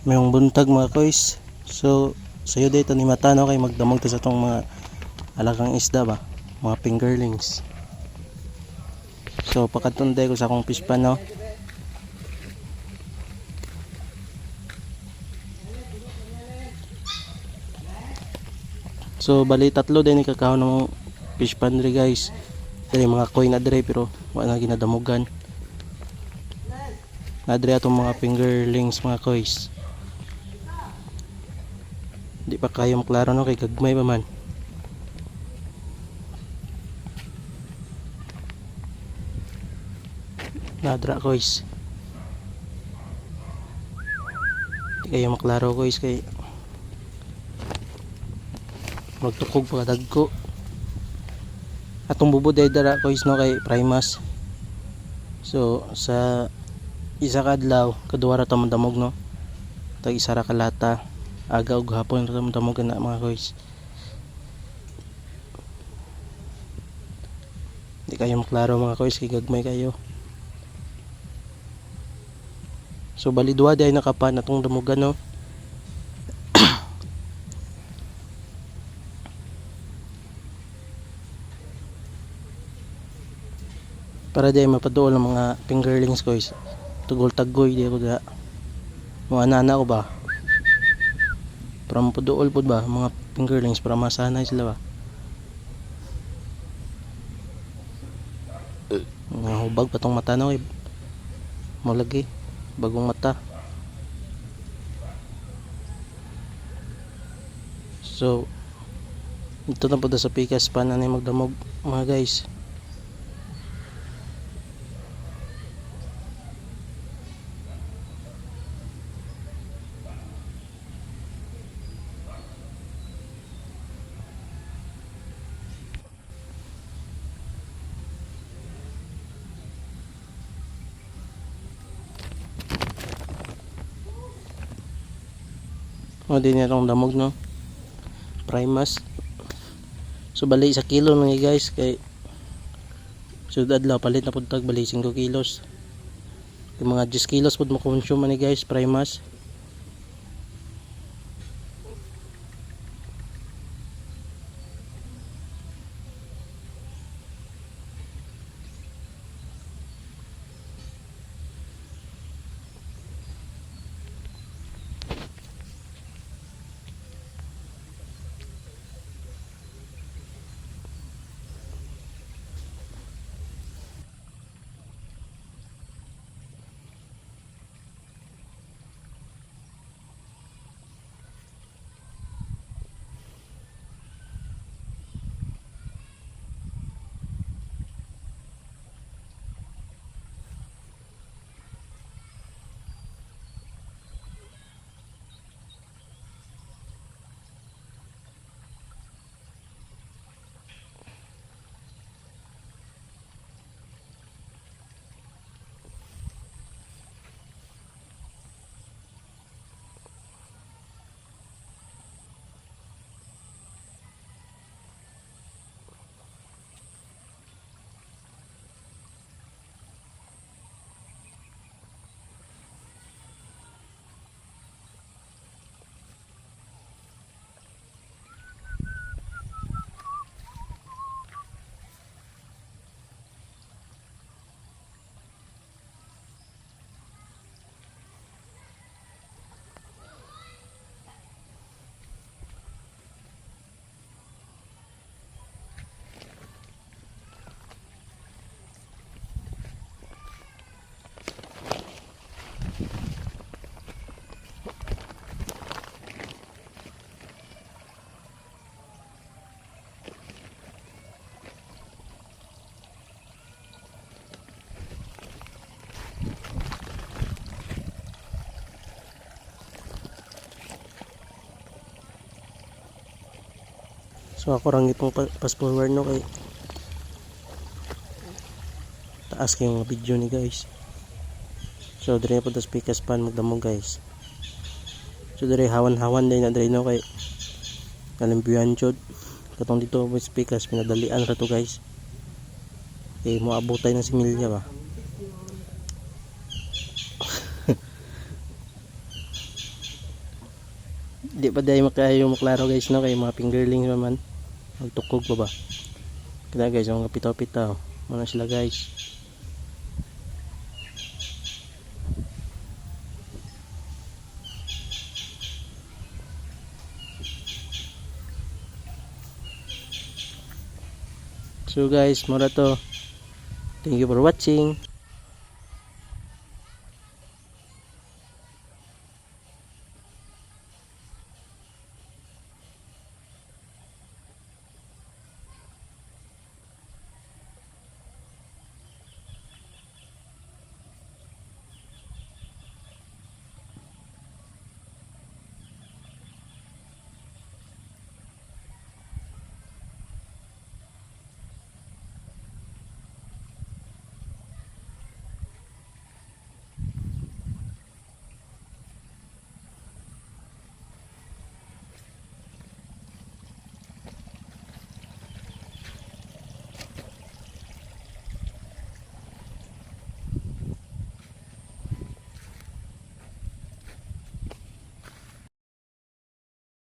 Mayong buntag mga koys. So, sayo dito ni mata no kay magdamog sa tong mga alagang isda ba, mga fingerlings. So, pakatunday ko sa akong fish pan no. So, bali tatlo din ikakaw ng fish pan dre guys. Dre mga koy na dre pero wala na ginadamugan. Nadre atong mga fingerlings mga koys. Di pa kayong klaro no kay gagmay pa man. Nadra koys. Di kayo maklaro koys kay magtukog pa kadagko. Atong bubod ay dara koys no kay Primas. So sa isa ka adlaw kaduwa ra ta mandamog no tag isa ra ka lata aga ug hapon ra ta mandamog na mga guys. Di kayo maklaro mga guys kay gagmay kayo. So bali duwa di ay nakapan atong damugan no para di ay mapaduol ang mga fingerlings guys. Tugol tagoy di ako da mga nana ko ba para mapaduol po ba mga fingerlings para masanay sila ba? Mga hubag pa tong mata no eh malagi bagong mata. So ito na po sa pikas pa na magdamog mga guys O din itong damog no. Primus. So bali sa kilo nang guys kay So adlaw palit na pud tag bali 5 kilos. Kay mga 10 kilos pud mo consume ni guys Primus. So ako rangi pong fast forward no kay taas kayong video ni guys. So dire po tas pikas pan magdamog guys. So dire hawan-hawan din na dire no kay kalimbuyan jud. Katong dito mo pikas pinadalian ra to guys. Eh mo abutay ng similya ba. di pa dahil makayo maklaro guys no kay mga fingerling naman magtukog pa ba kaya guys mga pitaw-pitaw muna sila guys So guys, mura to. Thank you for watching.